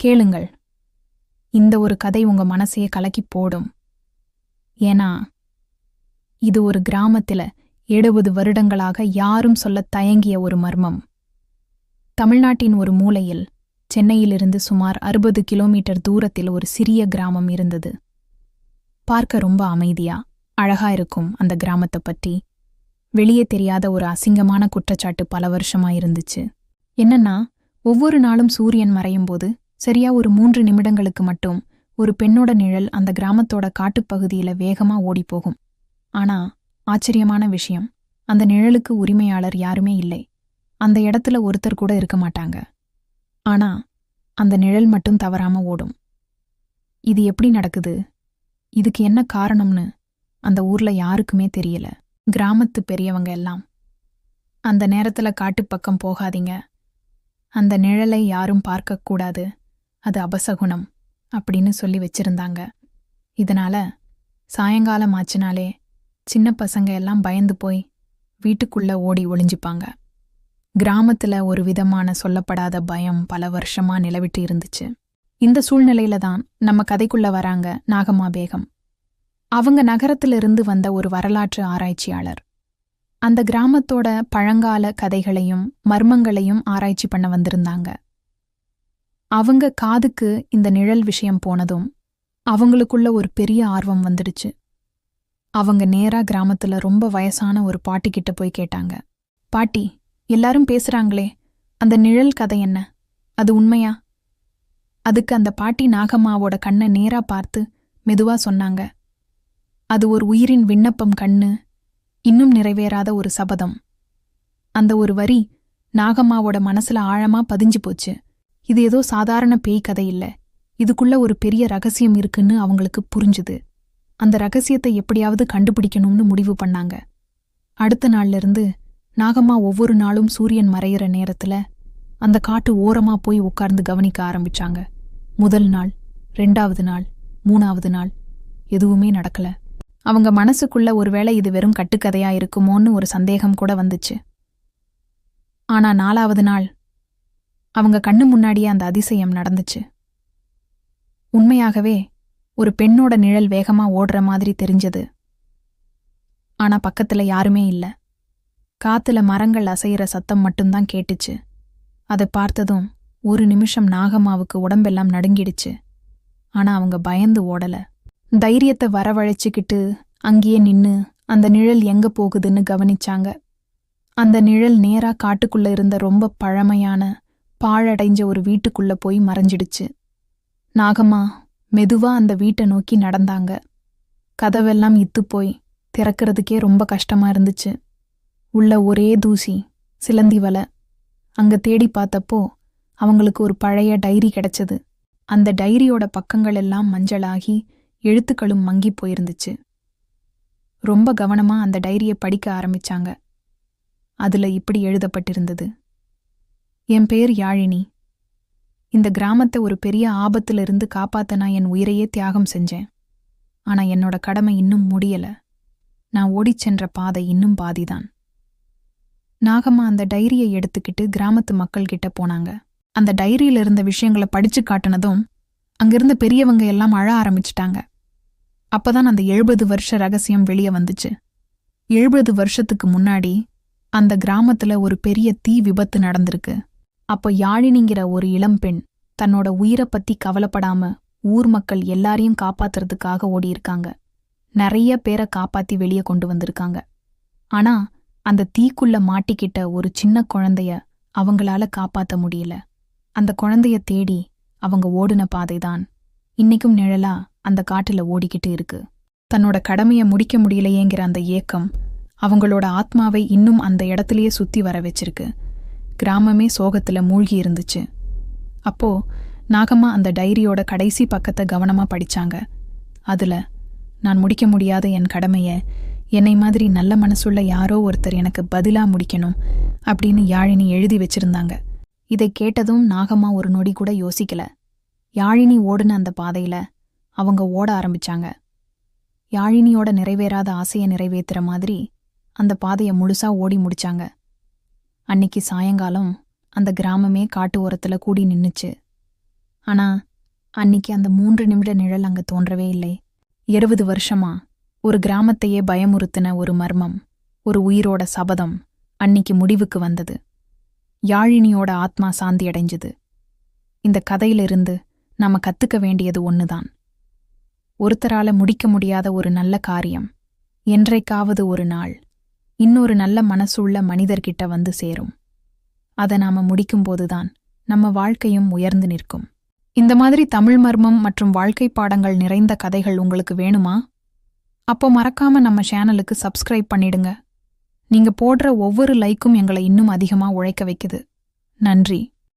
கேளுங்கள். இந்த ஒரு கதை உங்க மனசையே கலக்கி போடும். ஏன்னா இது ஒரு கிராமத்துல எழுபது வருடங்களாக யாரும் சொல்ல தயங்கிய ஒரு மர்மம். தமிழ்நாட்டின் ஒரு மூலையில் சென்னையிலிருந்து சுமார் அறுபது கிலோமீட்டர் தூரத்தில் ஒரு சிறிய கிராமம் இருந்தது. பார்க்க ரொம்ப அமைதியா அழகா இருக்கும் அந்த கிராமத்தை பற்றி. வெளியே தெரியாத ஒரு அசிங்கமான குற்றச்சாட்டு பல வருஷமா இருந்துச்சு என்னன்னா ஒவ்வொரு நாளும் சூரியன் மறையும் போது சரியா ஒரு மூன்று நிமிடங்களுக்கு மட்டும் ஒரு பெண்ணோட நிழல் அந்த கிராமத்தோட காட்டுப்பகுதியில வேகமா ஓடிப்போகும். ஆனா ஆச்சரியமான விஷயம் அந்த நிழலுக்கு உரிமையாளர் யாருமே இல்லை. அந்த இடத்துல ஒருத்தர் கூட இருக்க மாட்டாங்க. ஆனா அந்த நிழல் மட்டும் தவறாம ஓடும். இது எப்படி நடக்குது? இதுக்கு என்ன காரணம்னு அந்த ஊர்ல யாருக்குமே தெரியல. கிராமத்து பெரியவங்க எல்லாம். அந்த நேரத்துல காட்டுப்பக்கம் போகாதீங்க. அந்த நிழலை யாரும் பார்க்கக்கூடாது அது அபசகுணம் அப்படின்னு சொல்லி வச்சிருந்தாங்க. இதனால சாயங்காலம் ஆச்சுனாலே சின்ன பசங்க எல்லாம் பயந்து போய் வீட்டுக்குள்ள ஓடி ஒளிஞ்சுப்பாங்க. கிராமத்துல ஒரு விதமான சொல்லப்படாத பயம் பல வருஷமா நிலவிட்டு இருந்துச்சு. இந்த சூழ்நிலையில தான் நம்ம கதைக்குள்ள வராங்க நாகம்மா பேகம் அவங்க நகரத்திலிருந்து வந்த ஒரு வரலாற்று ஆராய்ச்சியாளர். அந்த கிராமத்தோட பழங்கால கதைகளையும் மர்மங்களையும் ஆராய்ச்சி பண்ண வந்திருந்தாங்க. அவங்க காதுக்கு இந்த நிழல் விஷயம் போனதும் அவங்களுக்குள்ள ஒரு பெரிய ஆர்வம் வந்துடுச்சு. அவங்க நேரா கிராமத்துல ரொம்ப வயசான ஒரு பாட்டி கிட்ட போய் கேட்டாங்க. பாட்டி எல்லாரும் பேசுறாங்களே அந்த நிழல் கதை என்ன? அது உண்மையா? அதுக்கு அந்த பாட்டி நாகம்மாவோட கண்ணை நேரா பார்த்து மெதுவா சொன்னாங்க. அது ஒரு உயிரின் விண்ணப்பம் கண்ணு. இன்னும் நிறைவேறாத ஒரு சபதம். அந்த ஒரு வரி நாகம்மாவோட மனசுல ஆழமா பதிஞ்சு போச்சு. இது ஏதோ சாதாரண பேய் கதை இல்ல. இதுக்குள்ள ஒரு பெரிய ரகசியம் இருக்குன்னு அவங்களுக்கு புரிஞ்சுது. அந்த ரகசியத்தை எப்படியாவது கண்டுபிடிக்கணும்னு முடிவு பண்ணாங்க. அடுத்த நாள்ல இருந்து நாகம்மா ஒவ்வொரு நாளும் சூரியன் மறையிற நேரத்துல அந்த காட்டு ஓரமா போய் உட்கார்ந்து கவனிக்க ஆரம்பிச்சாங்க. முதல் நாள் ரெண்டாவது நாள் மூணாவது நாள் எதுவுமே நடக்கல. அவங்க மனசுக்குள்ள ஒருவேளை இது வெறும் கட்டுக்கதையா இருக்குமோன்னு ஒரு சந்தேகம் கூட வந்துச்சு. ஆனா நாலாவது நாள் அவங்க கண்ணு முன்னாடியே அந்த அதிசயம் நடந்துச்சு. உண்மையாகவே ஒரு பெண்ணோட நிழல் வேகமா ஓடுற மாதிரி தெரிஞ்சது. ஆனா பக்கத்துல யாருமே இல்ல. காத்துல மரங்கள் அசையிற சத்தம் மட்டும்தான் கேட்டுச்சு. அதை பார்த்ததும் ஒரு நிமிஷம் நாகம்மாவுக்கு உடம்பெல்லாம் நடுங்கிடுச்சு. ஆனா அவங்க பயந்து ஓடல. தைரியத்தை வரவழைச்சுக்கிட்டு அங்கேயே நின்னு அந்த நிழல் எங்க போகுதுன்னு கவனிச்சாங்க. அந்த நிழல் நேரா காட்டுக்குள்ள இருந்த ரொம்ப பழமையான பாழடைஞ்ச ஒரு வீட்டுக்குள்ள போய் மறைஞ்சிடுச்சு. நாகம்மா மெதுவா அந்த வீட்டை நோக்கி நடந்தாங்க. கதவெல்லாம் இத்து போய் திறக்கிறதுக்கே ரொம்ப கஷ்டமா இருந்துச்சு. உள்ள ஒரே தூசி சிலந்தி வலை. அங்க தேடி பார்த்தப்போ அவங்களுக்கு ஒரு பழைய டைரி கிடைச்சது. அந்த டைரியோட பக்கங்கள் எல்லாம் மஞ்சளாகி எழுத்துக்களும் மங்கி போயிருந்துச்சு. ரொம்ப கவனமா அந்த டைரியை படிக்க ஆரம்பிச்சாங்க. அதுல இப்படி எழுதப்பட்டிருந்தது. என் பேர் யாழினி. இந்த கிராமத்தை ஒரு பெரிய ஆபத்திலிருந்து காப்பாத்த நான் என் உயிரையே தியாகம் செஞ்சேன். ஆனா என்னோட கடமை இன்னும் முடியல. நான் ஓடிச் சென்ற பாதை இன்னும் பாதிதான். நாகம்மா அந்த டைரியை எடுத்துக்கிட்டு கிராமத்து மக்கள் கிட்ட போனாங்க. அந்த டைரியில இருந்த விஷயங்களை படிச்சு காட்டுனதும் அங்கிருந்த பெரியவங்க எல்லாம் அழ ஆரம்பிச்சிட்டாங்க. அப்பதான் அந்த எழுபது வருஷ ரகசியம் வெளியே வந்துச்சு. எழுபது வருஷத்துக்கு முன்னாடி அந்த கிராமத்துல ஒரு பெரிய தீ விபத்து நடந்திருக்கு. அப்ப யாழினிங்கிற ஒரு இளம்பெண் தன்னோட உயிரை பத்தி கவலைப்படாம ஊர் மக்கள் எல்லாரையும் காப்பாத்துறதுக்காக ஓடியிருக்காங்க. நிறைய பேரை காப்பாத்தி வெளியே கொண்டு வந்திருக்காங்க. ஆனா அந்த தீக்குள்ள மாட்டிக்கிட்ட ஒரு சின்ன குழந்தைய அவங்களால காப்பாத்த முடியல. அந்த குழந்தைய தேடி அவங்க ஓடுன பாதைதான். இன்னைக்கும் நிழலா அந்த காட்டுல ஓடிக்கிட்டு இருக்கு. தன்னோட கடமைய முடிக்க முடியலையேங்கிற அந்த ஏக்கம் அவங்களோட ஆத்மாவை இன்னும் அந்த இடத்துலயே சுத்தி வர வச்சிருக்கு. கிராமமே சோகத்துல மூழ்கி இருந்துச்சு. அப்போ நாகம்மா அந்த டைரியோட கடைசி பக்கத்தை கவனமா படிச்சாங்க. அதுல நான் முடிக்க முடியாத என் கடமைய என்னை மாதிரி நல்ல மனசுள்ள யாரோ ஒருத்தர் எனக்கு பதிலா முடிக்கணும் அப்படின்னு யாழினி எழுதி வச்சிருந்தாங்க. இதை கேட்டதும் நாகம்மா ஒரு நொடி கூட யோசிக்கல. யாழினி ஓடுன அந்த பாதையில அவங்க ஓட ஆரம்பிச்சாங்க. யாழினியோட நிறைவேறாத ஆசையை நிறைவேத்துற மாதிரி அந்த பாதையை முழுசா ஓடி முடிச்சாங்க. அன்னிக்கு சாயங்காலம் அந்த கிராமமே காட்டு ஓரத்துல கூடி நின்னுச்சு. ஆனா அன்னிக்கு அந்த மூன்று நிமிட நிழல் அங்க தோன்றவே இல்லை. இருபது வருஷமா ஒரு கிராமத்தையே பயமுறுத்தின ஒரு மர்மம் ஒரு உயிரோட சபதம் அன்னிக்கு முடிவுக்கு வந்தது. யாழினியோட ஆத்மா சாந்தி அடைஞ்சது. இந்த கதையிலிருந்து நாம கத்துக்க வேண்டியது ஒன்னுதான் ஒருத்தரால முடிக்க முடியாத ஒரு நல்ல காரியம் என்றைக்காவது ஒரு நாள். இன்னொரு நல்ல மனசுள்ள மனிதர்கிட்ட வந்து சேரும். அதை நாம முடிக்கும்போதுதான் நம்ம வாழ்க்கையும் உயர்ந்து நிற்கும். இந்த மாதிரி தமிழ் மர்மம் மற்றும் வாழ்க்கை பாடங்கள் நிறைந்த கதைகள் உங்களுக்கு வேணுமா? அப்போ மறக்காம நம்ம சேனலுக்கு சப்ஸ்கிரைப் பண்ணிடுங்க. நீங்க போடுற ஒவ்வொரு லைக்கும் எங்களை இன்னும் அதிகமா உழைக்க வைக்குது. நன்றி.